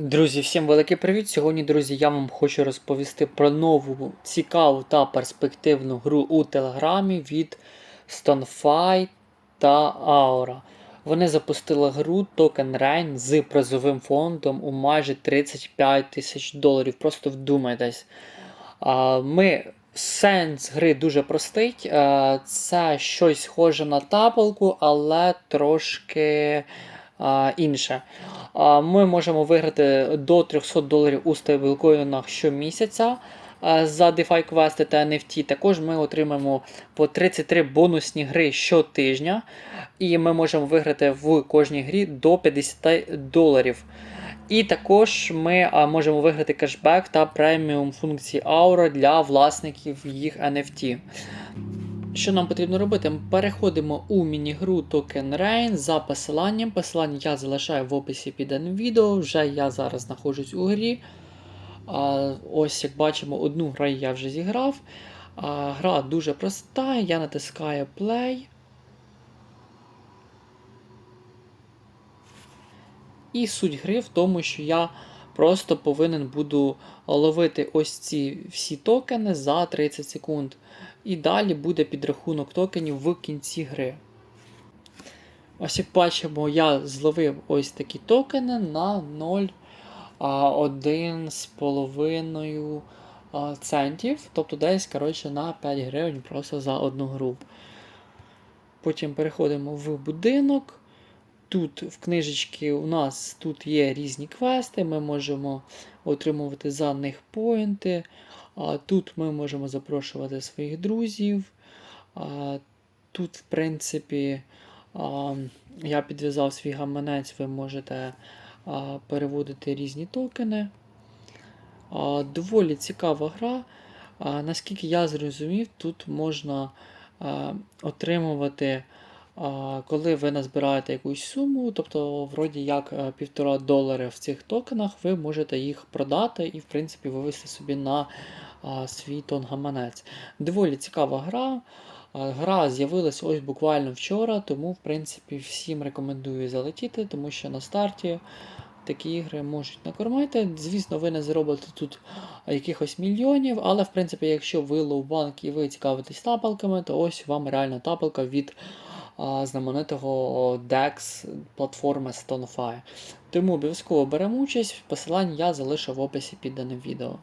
Друзі, всім великий привіт! Сьогодні, друзі, я вам хочу розповісти про нову цікаву та перспективну гру у Телеграмі від StoneFi та Aura. Вони запустили гру Token Rain з призовим фондом у майже 35 тисяч доларів. Просто вдумайтесь. Ми Сенс гри дуже простий. Це щось схоже на тапалку, але трошки інше. Ми можемо виграти до 300 доларів у стейблкоїнах щомісяця за DeFi квести та NFT. Також ми отримаємо по 33 бонусні гри щотижня. І ми можемо виграти в кожній грі до 50 доларів. І також ми можемо виграти кешбек та преміум функції Aura для власників їх NFT. Що нам потрібно робити? Ми переходимо у міні-гру Token Rain за посиланням. Посилання я залишаю в описі під відео. Вже я зараз знаходжусь у грі. А, Ось, як бачимо, одну гру я вже зіграв. А, Гра дуже проста. Я натискаю Play. І суть гри в тому, що я просто повинен буду ловити ось ці всі токени за 30 секунд. І далі буде підрахунок токенів в кінці гри. Ось як бачимо, я зловив ось такі токени на 0,1,5 центів. Тобто десь коротше, на 5 гривень просто за одну гру. Потім переходимо в будинок. Тут в книжечці у нас тут є різні квести, ми можемо отримувати за них поінти. Тут ми можемо запрошувати своїх друзів. Тут, в принципі, я підв'язав свій гаманець, ви можете переводити різні токени. Доволі цікава гра. Наскільки я зрозумів, тут можна отримувати. Коли ви назбираєте якусь суму, тобто, вроді як е, півтора долари в цих токенах, ви можете їх продати і, в принципі, вивести собі на свій тон гаманець. Доволі цікава гра. Гра з'явилася ось буквально вчора, тому, в принципі, всім рекомендую залетіти, тому що на старті такі ігри можуть накормити. Звісно, ви не заробите тут якихось мільйонів, але, в принципі, якщо ви лоу-банк і ви цікавитесь тапалками, то ось вам реальна тапалка від знаменитого DEX платформи StoneFi. Тому обов'язково беремо участь, посилання я залишу в описі під даним відео.